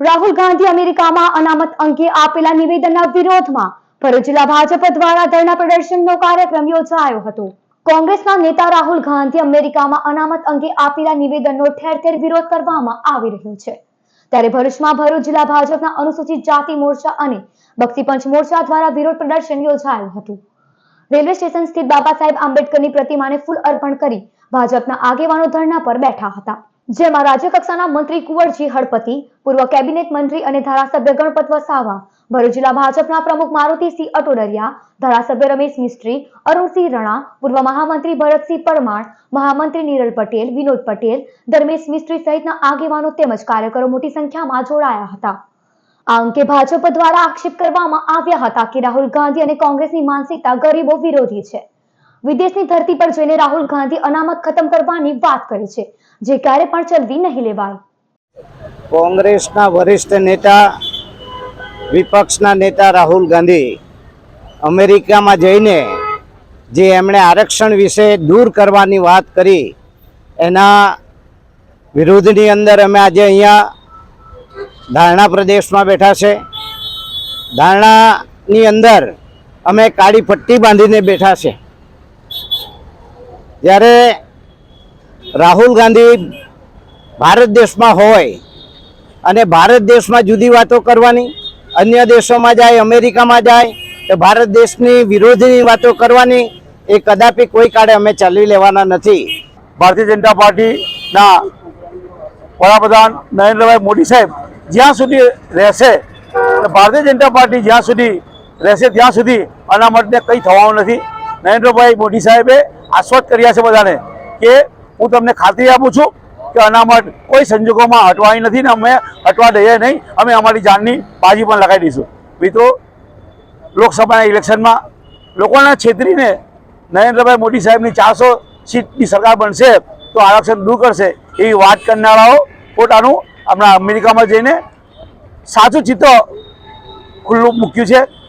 રાહુલ ગાંધી અમેરિકામાં અનામત અંગે આપેલા નિવેદનના વિરોધમાં ભરૂચ જિલ્લા ભાજપ દ્વારા ધરણા પ્રદર્શનનો કાર્યક્રમ યોજાયો હતો. કોંગ્રેસના નેતા રાહુલ ગાંધી અમેરિકામાં અનામત અંગે આપેલા નિવેદનનો ઠેર ઠેર વિરોધ કરવામાં આવી રહ્યો છે. ત્યારે ભરૂચમાં ભરૂચ જિલ્લા ભાજપના અનુસૂચિત જાતિ મોરચા અને બક્ષીપંચ મોરચા દ્વારા વિરોધ પ્રદર્શન યોજાયું હતું. રેલવે સ્ટેશન સ્થિત બાબા સાહેબ આંબેડકરની પ્રતિમાને ફૂલ અર્પણ કરી ભાજપના આગેવાનો ધરણા પર બેઠા હતા. જેમાં રાજ્ય કક્ષાના મંત્રી કુંવરજી હળપતિ, પૂર્વ કેબિનેટ મંત્રી અને ધારાસભ્ય ગણપત વસાવા, ભરૂચ જિલ્લા ભાજપના પ્રમુખ મારુતિસિંહ અટોડરિયા, ધારાસભ્ય રમેશ મિસ્ત્રી, અરુણસિંહ રણા, પૂર્વ મહામંત્રી ભરતસિંહ પરમાર, મહામંત્રી નીરલ પટેલ, વિનોદ પટેલ, ધર્મેશ મિસ્ત્રી સહિતના આગેવાનો તેમજ કાર્યકરો મોટી સંખ્યામાં જોડાયા હતા. આ અંગે ભાજપ દ્વારા આક્ષેપ કરવામાં આવ્યા હતા કે રાહુલ ગાંધી અને કોંગ્રેસની માનસિકતા ગરીબો વિરોધી છે. વિદેશની ધરતી પર જઈને રાહુલ ગાંધી અનામત ખતમ કરવાની વાત કરી છે, જે ક્યારે પણ ચલવી નહીં લેવાય. કોંગ્રેસના વરિષ્ઠ નેતા, વિપક્ષના નેતા રાહુલ ગાંધી અમેરિકામાં જઈને જે એમણે આરક્ષણ વિશે દૂર કરવાની વાત કરી, એના વિરોધની અંદર અમે આજે અહીંયા ધારણા પ્રદેશમાં બેઠા છે. ધારણાની અંદર અમે કાળી પટ્ટી બાંધીને બેઠા છે. જ્યારે રાહુલ ગાંધી ભારત દેશમાં હોય અને ભારત દેશમાં જુદી વાતો કરવાની, અન્ય દેશોમાં જાય, અમેરિકામાં જાય, તો ભારત દેશની વિરોધની વાતો કરવાની એ કદાપી કોઈ કાળે અમે ચાલી લેવાના નથી. ભારતીય જનતા પાર્ટીના વડાપ્રધાન નરેન્દ્રભાઈ મોદી સાહેબ જ્યાં સુધી રહેશે ભારતીય જનતા પાર્ટી જ્યાં સુધી રહેશે ત્યાં સુધી અનામતને કંઈ થવાનું નથી. નરેન્દ્રભાઈ મોદી સાહેબે આશ્વસ્ત કર્યા છે બધાને કે હું તમને ખાતરી આપું છું કે અનામત કોઈ સંજોગોમાં હટવાની નથી ને અમે હટવા દઈએ નહીં, અમે અમારી જાનની બાજી પણ લગાવી દઈશું. મિત્રો, લોકસભાના ઇલેક્શનમાં લોકોના છેતરીને નરેન્દ્રભાઈ મોદી સાહેબની ચારસો સીટની સરકાર બનશે તો આરક્ષણ દૂર કરશે એવી વાત કરનારાઓ પોતાનું હમણાં અમેરિકામાં જઈને સાચું ચિત્ર ખુલ્લું મૂક્યું છે.